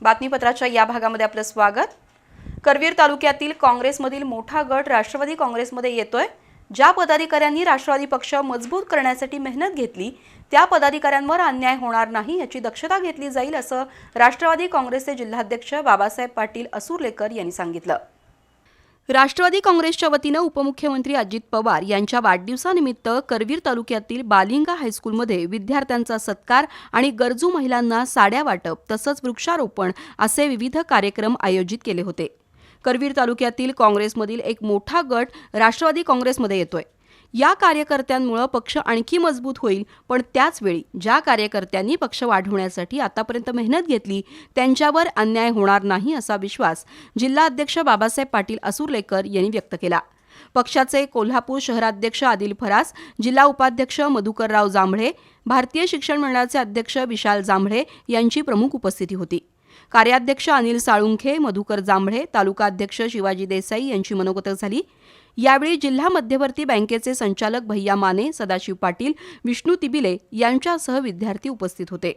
बातमीपत्राच्या या भागामध्ये आपलं स्वागत. करवीर तालुक्यातील काँग्रेसमधील मोठा गट राष्ट्रवादी काँग्रेसमध्ये येतोय. ज्या पदाधिकाऱ्यांनी राष्ट्रवादी पक्ष मजबूत करण्यासाठी मेहनत घेतली त्या पदाधिकाऱ्यांवर अन्याय होणार नाही याची दक्षता घेतली जाईल असं राष्ट्रवादी काँग्रेसचे जिल्हाध्यक्ष बाबासाहेब पाटील असुरलेकर यांनी सांगितलं. राष्ट्रवादी काँग्रेसच्या वतीनं उपमुख्यमंत्री अजित पवार यांच्या वाढदिवसानिमित्त करवीर तालुक्यातील बालिंगा हायस्कूलमध्ये विद्यार्थ्यांचा सत्कार आणि गरजू महिलांना साड्या वाटप तसंच वृक्षारोपण असे विविध कार्यक्रम आयोजित केले होते. करवीर तालुक्यातील काँग्रेसमधील एक मोठा गट राष्ट्रवादी काँग्रेसमध्ये येतोय. या कार्यकर्त्यांमुळं पक्ष आणखी मजबूत होईल. पण त्याचवेळी ज्या कार्यकर्त्यांनी पक्ष वाढवण्यासाठी आतापर्यंत मेहनत घेतली त्यांच्यावर अन्याय होणार नाही असा विश्वास जिल्हाध्यक्ष बाबासाहेब पाटील असुरलेकर यांनी व्यक्त केला. पक्षाचे कोल्हापूर शहराध्यक्ष आदिल फरास जिल्हा उपाध्यक्ष मधुकरराव जांभळे भारतीय शिक्षण मंडळाचे अध्यक्ष विशाल जांभळे यांची प्रमुख उपस्थिती होती. कार्याध्यक्ष अनिल साळुंखे मधुकर जांभळे तालुकाध्यक्ष शिवाजी देसाई यांची मनोगत झाली. यावेळी जिल्हा मध्यवर्ती बँकेचे संचालक भैया माने सदाशिव पाटील विष्णू तिबिले यांच्यासह विद्यार्थी उपस्थित होते.